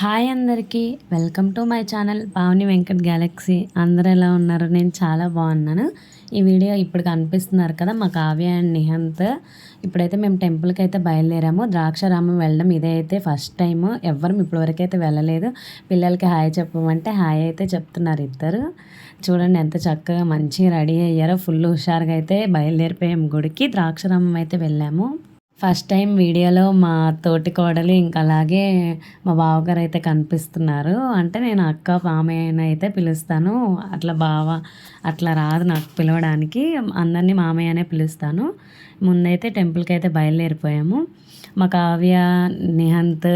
Hi అందరికీ. Welcome to my channel Pavani Venkat galaxy. అందరూ ఎలా ఉన్నారు? నేను చాలా బాగున్నాను. ఈ వీడియో ఇప్పుడు కనిపిస్తున్నారు కదా మా కావ్య అండ్ నిహంత్. ఇప్పుడైతే మేము టెంపుల్కి అయితే బయలుదేరాము. ద్రాక్షారామం వెళ్ళడం ఇదే అయితే ఫస్ట్ టైం ఎవ్వరం ఇప్పటివరకు అయితే వెళ్ళలేదు. పిల్లలకి హాయ్ చెప్పమంటే హాయ్ అయితే చెప్తున్నారు ఇద్దరు. చూడండి ఎంత చక్కగా మంచిగా రెడీ అయ్యారో. ఫుల్ హుషారుగా అయితే బయలుదేరిపోయాము గుడికి. ద్రాక్షారామం అయితే వెళ్ళాము. ఫస్ట్ టైం వీడియోలో మా తోటి కోడలు ఇంకా అలాగే మా బావగారు అయితే కనిపిస్తున్నారు. అంటే నేను అక్క మామయ్యని అయితే పిలుస్తాను. అట్లా బావ అట్లా రాదు నాకు పిలవడానికి. అందరినీ మామయ్యనే పిలుస్తాను. ముందైతే టెంపుల్కి అయితే బయలుదేరిపోయాము. మా కావ్య నిహంత్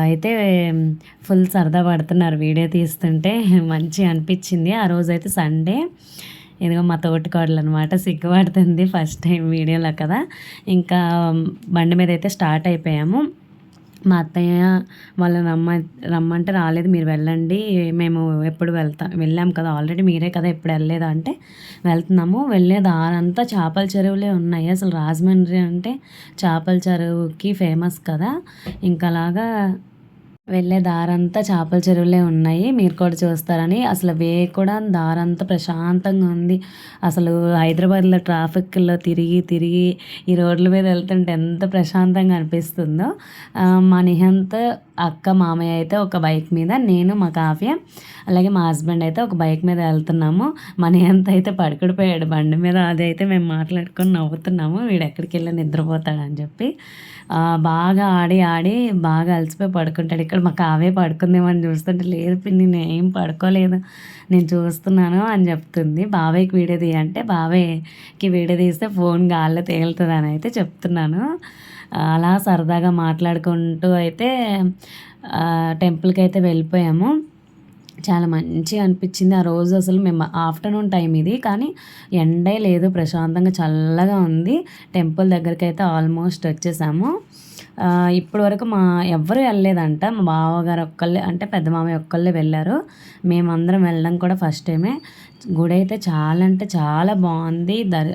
అయితే ఫుల్ సరదా పడుతున్నారు వీడియో తీస్తుంటే. మంచి అనిపించింది. ఆ రోజు అయితే సండే. ఇదిగో మా తోటి కోడలు అనమాట సిగ్గుపడుతుంది ఫస్ట్ టైం వీడియోలో కదా. ఇంకా బండి మీద అయితే స్టార్ట్ అయిపోయాము. మా అత్తయ్య వాళ్ళని రమ్మ రమ్మంటే రాలేదు మీరు వెళ్ళండి. మేము ఎప్పుడు వెళ్తాం వెళ్ళాం కదా. ఆల్రెడీ మీరే కదా ఎప్పుడు వెళ్ళలేదు అంటే వెళ్తున్నాము. వెళ్ళే దారంతా చేపల చెరువులే ఉన్నాయి. అసలు రాజమండ్రి అంటే చేపల చెరువుకి ఫేమస్ కదా. ఇంకా అలాగా వెళ్ళే దారంతా చేపల చెరువులే ఉన్నాయి. మీరు కూడా చూస్తారని. అసలు వే కూడా దారంతా ప్రశాంతంగా ఉంది. అసలు హైదరాబాద్లో ట్రాఫిక్లో తిరిగి తిరిగి ఈ రోడ్ల మీద వెళ్తుంటే ఎంత ప్రశాంతంగా అనిపిస్తుందో. మా నిహంత్ అక్క మామయ్య అయితే ఒక బైక్ మీద నేను మా కావ్య అలాగే మా హస్బెండ్ అయితే ఒక బైక్ మీద వెళ్తున్నాము. మన ఎంత అయితే పడుకుడిపోయాడు బండి మీద అదైతే మేము మాట్లాడుకొని నవ్వుతున్నాము. వీడు ఎక్కడికి వెళ్ళి నిద్రపోతాడని చెప్పి. బాగా ఆడి ఆడి బాగా అలసిపోయి పడుకుంటాడు. ఇక్కడ మా కావే పడుకుందేమని చూస్తుంటే లేదు పిన్ని నేను ఏం పడుకోలేదు. నేను చూస్తున్నాను అని చెప్తుంది. బాబాయ్కి వీడియో తీయంటే బాబాయ్కి వీడియో తీస్తే ఫోన్ గాల్లో తేలుతుంది అని అయితే చెప్తున్నాను. అలా సరదాగా మాట్లాడుకుంటూ అయితే టెంపుల్కి అయితే వెళ్ళిపోయాము. చాలా మంచిగా అనిపించింది. ఆ రోజు అసలు మేము ఆఫ్టర్నూన్ టైం ఇది కానీ ఎండే లేదు. ప్రశాంతంగా చల్లగా ఉంది. టెంపుల్ దగ్గరికి అయితే ఆల్మోస్ట్ వచ్చేసాము. ఇప్పటి వరకు మా ఎవ్వరు వెళ్ళలేదంట. మా బావగారు ఒక్కళ్ళే అంటే పెద్ద మామయ్య ఒక్కళ్ళే వెళ్ళారు. మేమందరం వెళ్ళడం కూడా ఫస్ట్ టైమే గుడి అయితే చాలా అంటే చాలా బాగుంది. దర్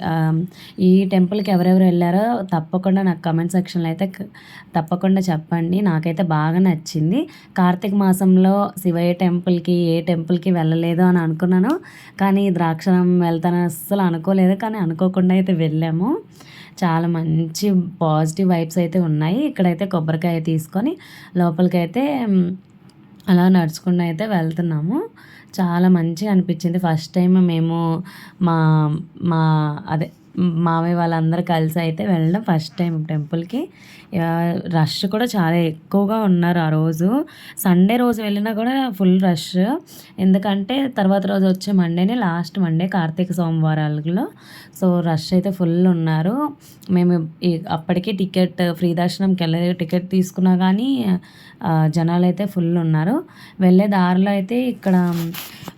ఈ టెంపుల్కి ఎవరెవరు వెళ్ళారో తప్పకుండా నాకు కమెంట్ సెక్షన్లో అయితే తప్పకుండా చెప్పండి. నాకైతే బాగా నచ్చింది. కార్తీక మాసంలో శివయ్య టెంపుల్కి ఏ టెంపుల్కి వెళ్ళలేదు అని అనుకున్నాను. కానీ ద్రాక్షరం వెళ్తాను అస్సలు అనుకోలేదు. కానీ అనుకోకుండా అయితే వెళ్ళాము. చాలా మంచి పాజిటివ్ వైబ్స్ అయితే ఉన్నాయి. ఇక్కడైతే కొబ్బరికాయ తీసుకొని లోపలికైతే అలా నడుచుకుంటూ అయితే వెళ్తున్నాము. చాలా మంచిగా అనిపించింది. ఫస్ట్ టైం మేము మా మా అదే మామయ్య వాళ్ళందరూ కలిసి అయితే వెళ్ళడం ఫస్ట్ టైం టెంపుల్కి. రష్ కూడా చాలా ఎక్కువగా ఉన్నారు ఆ రోజు. సండే రోజు వెళ్ళినా కూడా ఫుల్ రష్. ఎందుకంటే తర్వాత రోజు వచ్చే మండేనే లాస్ట్ మండే కార్తీక సోమవారాలలో. సో రష్ అయితే ఫుల్ ఉన్నారు. మేము అప్పటికే టికెట్ ఫ్రీ దర్శనంకి వెళ్ళే టికెట్ తీసుకున్నా కానీ జనాలు అయితే ఫుల్ ఉన్నారు. వెళ్ళే దారిలో అయితే ఇక్కడ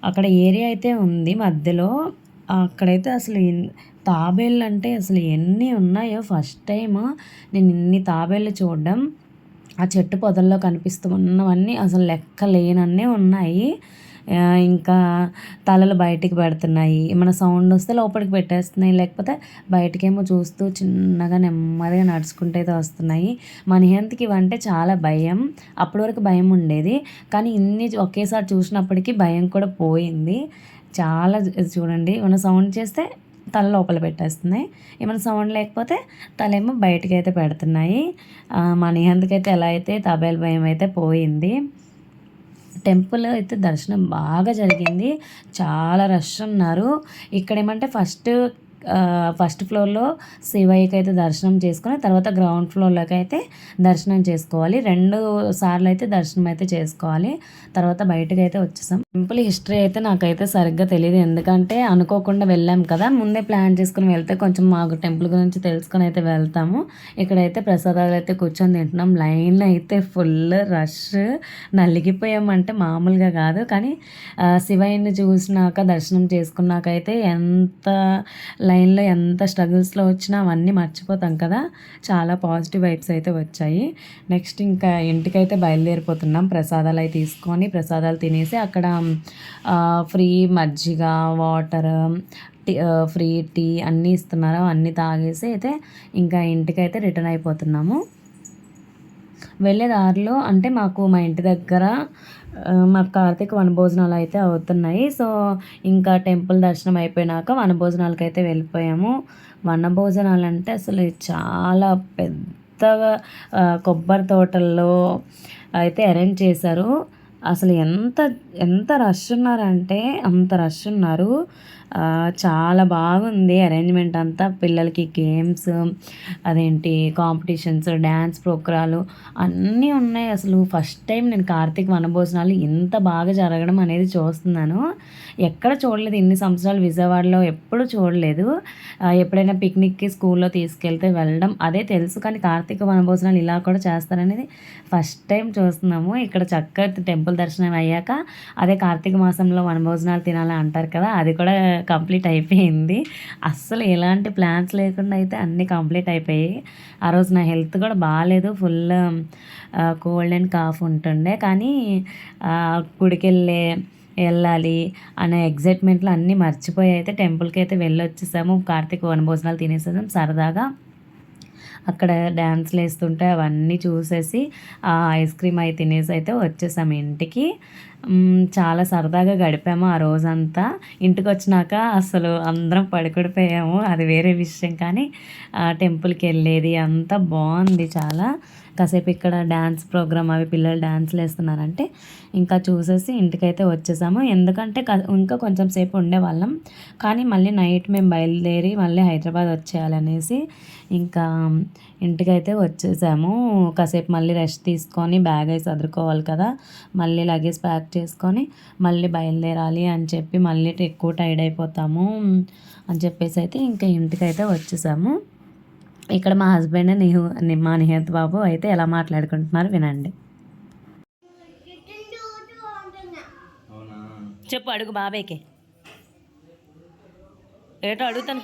అక్కడ ఏరియా అయితే ఉంది మధ్యలో. అక్కడైతే అసలు తాబేళ్ళు అంటే అసలు ఎన్ని ఉన్నాయో ఫస్ట్ టైం నేను ఇన్ని తాబేళ్ళు చూడడం ఆ చెట్టు పొదల్లో కనిపిస్తున్నవన్నీ అసలు లెక్క లేనన్నీ ఉన్నాయి. ఇంకా తలలు బయటికి పెడుతున్నాయి. ఏమైనా సౌండ్ వస్తే లోపలికి పెట్టేస్తున్నాయి. లేకపోతే బయటకేమో చూస్తూ చిన్నగా నెమ్మదిగా నడుచుకుంటే అయితే వస్తున్నాయి. మన హెంత్కి ఇవంటే చాలా భయం. అప్పటి వరకు భయం ఉండేది. కానీ ఇన్ని ఒకేసారి చూసినప్పటికీ భయం కూడా పోయింది. చాలా చూడండి. ఏమైనా సౌండ్ చేస్తే తల లోపల పెట్టేస్తున్నాయి ఏమైనా సౌండ్ లేకపోతే తలేమో బయటకి అయితే పెడుతున్నాయి మనీ అందుకైతే ఎలా అయితే తబేల భయం అయితే పోయింది. టెంపుల్ అయితే దర్శనం బాగా జరిగింది. చాలా రష్ ఉన్నారు. ఇక్కడ ఏమంటే ఫస్ట్ ఫస్ట్ ఫ్లోర్లో శివయ్యకి అయితే దర్శనం చేసుకొని తర్వాత గ్రౌండ్ ఫ్లోర్లోకి అయితే దర్శనం చేసుకోవాలి. రెండు సార్లు అయితే దర్శనం అయితే చేసుకోవాలి. తర్వాత బయటకు అయితే వచ్చేసాం. టెంపుల్ హిస్టరీ అయితే నాకైతే సరిగ్గా తెలియదు ఎందుకంటే అనుకోకుండా వెళ్ళాం కదా. ముందే ప్లాన్ చేసుకుని వెళ్తే కొంచెం మాకు టెంపుల్ గురించి తెలుసుకొని అయితే వెళ్తాము. ఇక్కడైతే ప్రసాదాలు అయితే కూర్చొని తింటున్నాం. లైన్ అయితే ఫుల్ రష్ నలిగిపోయామంటే మామూలుగా కాదు. కానీ శివయ్యని చూసినాక దర్శనం చేసుకున్నాక అయితే ఎంత లైన్లో ఎంత స్ట్రగుల్స్లో వచ్చినా అవన్నీ మర్చిపోతాం కదా. చాలా పాజిటివ్ వైబ్స్ అయితే వచ్చాయి. నెక్స్ట్ ఇంకా ఇంటికైతే బయలుదేరిపోతున్నాం. ప్రసాదాలు అవి తీసుకొని ప్రసాదాలు తినేసి అక్కడ ఫ్రీ మజ్జిగ వాటర్ టీ ఫ్రీ టీ అన్నీ ఇస్తున్నారు. అన్నీ తాగేసి అయితే ఇంకా ఇంటికైతే రిటర్న్ అయిపోతున్నాము. వెళ్ళే దారిలో అంటే మాకు మా ఇంటి దగ్గర మాకు కార్తీక వనభోజనాలు అయితే అవుతున్నాయి. సో ఇంకా టెంపుల్ దర్శనం అయిపోయినాక వనభోజనాలకు అయితే వెళ్ళిపోయాము. వనభోజనాలు అంటే అసలు చాలా పెద్దగా కొబ్బరి తోటల్లో అయితే అరేంజ్ చేశారు. అసలు ఎంత ఎంత రష్ ఉన్నారంటే అంత రష్ ఉన్నారు. చాలా బాగుంది అరేంజ్మెంట్ అంతా. పిల్లలకి గేమ్స్ అదేంటి కాంపిటీషన్స్ డ్యాన్స్ ప్రోగ్రాలు అన్నీ ఉన్నాయి. అసలు ఫస్ట్ టైం నేను కార్తీక్ వనభోజనాలు ఇంత బాగా జరగడం అనేది చూస్తున్నాను. ఎక్కడ చూడలేదు. ఇన్ని సంవత్సరాలు విజయవాడలో ఎప్పుడు చూడలేదు. ఎప్పుడైనా పిక్నిక్కి స్కూల్లో తీసుకెళ్తే వెళ్ళడం అదే తెలుసు. కానీ కార్తీక వనభోజనాలు ఇలా కూడా చేస్తారనేది ఫస్ట్ టైం చూస్తున్నాము. ఇక్కడ చక్కగా టెంపుల్ దర్శనం అయ్యాక అదే కార్తీక మాసంలో వనభోజనాలు తినాలని అంటారు కదా అది కూడా కంప్లీట్ అయిపోయింది. అస్సలు ఎలాంటి ప్లాన్స్ లేకుండా అయితే అన్నీ కంప్లీట్ అయిపోయాయి. ఆ రోజు నా హెల్త్ కూడా బాగాలేదు. ఫుల్ కోల్డ్ అండ్ కాఫ్ ఉంటుండే. కానీ ఆ, గుడికి వెళ్ళే వెళ్ళాలి అనే ఎగ్జైట్మెంట్లో అన్నీ మర్చిపోయి అయితే టెంపుల్కి అయితే వెళ్ళొచ్చేసాము. కార్తీక వనభోజనాలు తినేసేసాం సరదాగా. అక్కడ డ్యాన్స్లు వేస్తుంటే అవన్నీ చూసేసి ఆ ఐస్ క్రీమ్ అయి తినేసి అయితే వచ్చేసాము ఇంటికి. చాలా సరదాగా గడిపాము ఆ రోజంతా. ఇంటికి వచ్చినాక అసలు అందరం పడుకుడిపోయాము. అది వేరే విషయం కానీ ఆ టెంపుల్కి వెళ్ళేది అంతా బాగుంది చాలా. కాసేపు ఇక్కడ డ్యాన్స్ ప్రోగ్రామ్ అవి పిల్లలు డ్యాన్స్లు వేస్తున్నారంటే ఇంకా చూసేసి ఇంటికైతే వచ్చేసాము. ఎందుకంటే ఇంకా కొంచెం సేపు ఉండేవాళ్ళం. కానీ మళ్ళీ నైట్ మేము బయలుదేరి మళ్ళీ హైదరాబాద్ వచ్చేయాలనేసి ఇంకా ఇంటికైతే వచ్చేసాము. కాసేపు మళ్ళీ రెస్ట్ తీసుకొని బ్యాగ్ వేసి సర్దుకోవాలి కదా. మళ్ళీ లగేజ్ ప్యాక్ చేసుకొని మళ్ళీ బయలుదేరాలి అని చెప్పి మళ్ళీ ఎక్కువ టైడ్ అయిపోతాము అని చెప్పేసి అయితే ఇంకా ఇంటికైతే వచ్చేసాము. ఇక్కడ మా హస్బెండ్ నిహు మా నిహత్ బాబు అయితే ఎలా మాట్లాడుకుంటున్నారు వినండి. చెప్పు అడుగు బాబాయ్కి ఏటో అడుగుతాను.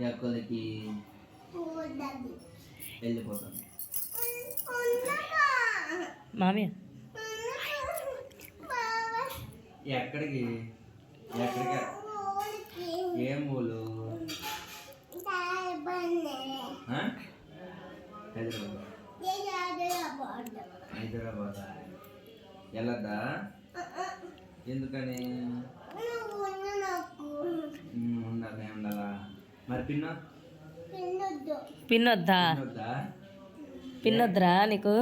ఎక్కడికి వెళ్ళిపోతాను ఎక్కడికి? ఎక్కడికి? ఏం ఊళ్ళు? హైదరాబాద్. హైదరాబాద్. వెళ్ళద్దా? ఎందుకని? పిన్న? పిన్నొద్దా? వద్దా పిన్నొద్దురా నీకు?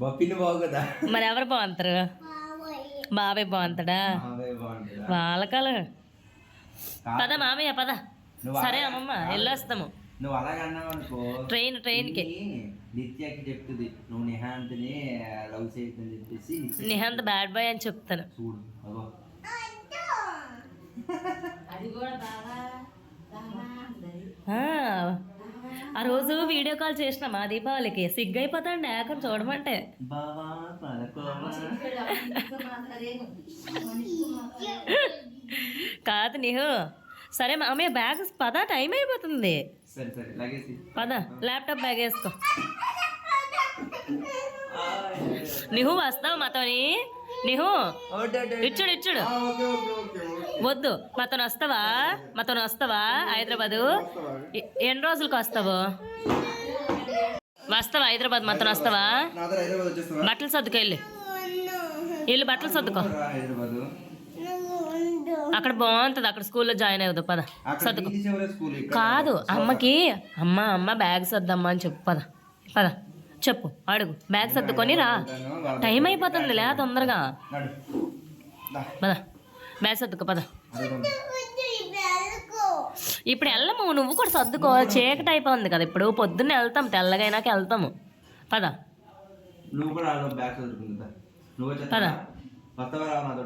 బా పిన్ని బాగుదా మరి ఎవరు బాగుంటారు బాబాయ్ బాగుంటాడా వాళ్ళకాల పద మామయ్య పద. సరే అమ్మమ్మ వెళ్ళొస్తాము. నువ్వు అలాగన్నావు అనుకో. ట్రైన్ ట్రైన్కి. నిత్యకి చెప్తుంది. నువ్వు నిహాంత్ని లవ్ చేయొద్దని చెప్పేసి నిహాంత్ బ్యాడ్ బాయ్ అని చెప్తాను. చూడు అగో. ఆ, ఆ. రోజు వీడియో కాల్ చేసిన మా దీపావళికి సిగ్గు అయిపోతాండి ఏకం చూడమంటే కాదు నీహు. సరే మామయ్య బ్యాగ్ పద టైం అయిపోతుంది. పద ల్యాప్టాప్ బ్యాగ్ వేసుకో. నిహు వస్తావు మాతోని? నిహు ఇచ్చుడు ఇచ్చుడు. వద్దు. మాతోని వస్తావా? మాతోని వస్తావా? హైదరాబాదు? ఎన్ని రోజులకు వస్తావు? వస్తావా? హైదరాబాద్ మాతోని వస్తావా? బట్టలు సర్దుకో వెళ్ళి. ఇల్లు బట్టలు సర్దుకో. అక్కడ బాగుంటుంది. అక్కడ స్కూల్లో జాయిన్ అయ్యదు పద. సర్దుకో. కాదు. అమ్మకి అమ్మ అమ్మ బ్యాగ్ సర్దమ్మా అని చెప్పు. పద. పద. చెప్పు. అడుగు. బ్యాగ్ సర్దుకొని రా. టైం అయిపోతుంది లే తొందరగా. పద. బ్యాగ్ సర్దుకో పద. ఇప్పుడు వెళ్ళము నువ్వు కూడా సర్దుకో. చీకటి అయిపోతుంది కదా ఇప్పుడు. పొద్దున్న వెళ్తాం తెల్లగైనాక వెళ్తాము. పద. నువ్వు కూడా ఆలో బ్యాగ్ చదువుకుందా నువ్వు పద.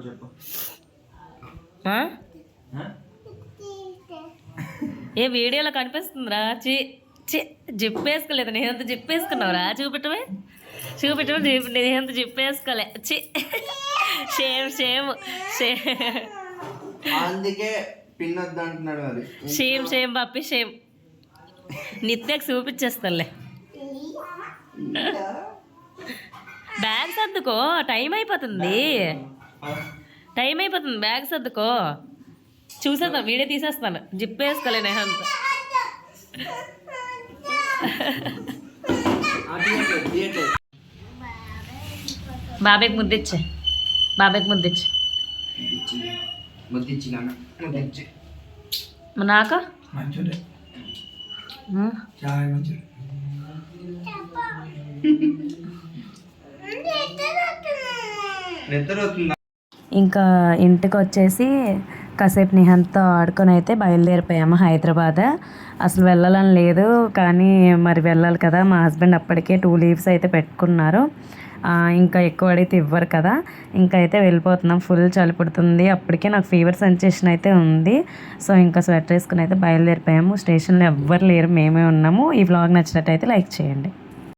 చెప్పు? ఏ వీడియోలో కనిపిస్తుందిరా? చి చి జిప్ వేసుకోలేదు నేను ఎంత జిప్ వేసుకున్నావురా చూపెట్టమే నేను ఎంత జిప్ వేసుకోలే చి షేమ్ షేమ్ షేమ్ అందుకే పిన్ అంటున్నాడు అది షేమ్ షేమ్ పప్పి షేమ్ నిత్యకి చూపించేస్తానులే. బ్యాగ్ సర్దుకో టైం అయిపోతుంది. టైం అయిపోతుంది. బ్యాగ్ సర్దుకో చూసేద్దాం. వీడియో తీసేస్తాను. జిప్ వేసుకోలే నేను అంత బాబాయ్కి ముద్దిచ్చే. బాబాయ్కి ముద్దిచ్చే. నాకు? ఇంకా ఇంటికి వచ్చేసి కాసేపు నిహంతో ఆడుకొని అయితే బయలుదేరిపోయాము హైదరాబాద్. అసలు వెళ్ళాలని లేదు కానీ మరి వెళ్ళాలి కదా. మా హస్బెండ్ అప్పటికే టూ లీవ్స్ అయితే పెట్టుకున్నారు. ఇంకా ఎక్కువ అడిగితే ఇవ్వరు కదా. ఇంకా అయితే వెళ్ళిపోతున్నాం. ఫుల్ చలి పుడుతుంది. అప్పటికే నాకు ఫీవర్ సెన్సేషన్ అయితే ఉంది. సో ఇంకా స్వెటర్ వేసుకుని అయితే బయలుదేరిపోయాము. స్టేషన్లో ఎవ్వరు లేరు. మేమే ఉన్నాము. ఈ వ్లాగ్ నచ్చినట్టయితే లైక్ చేయండి.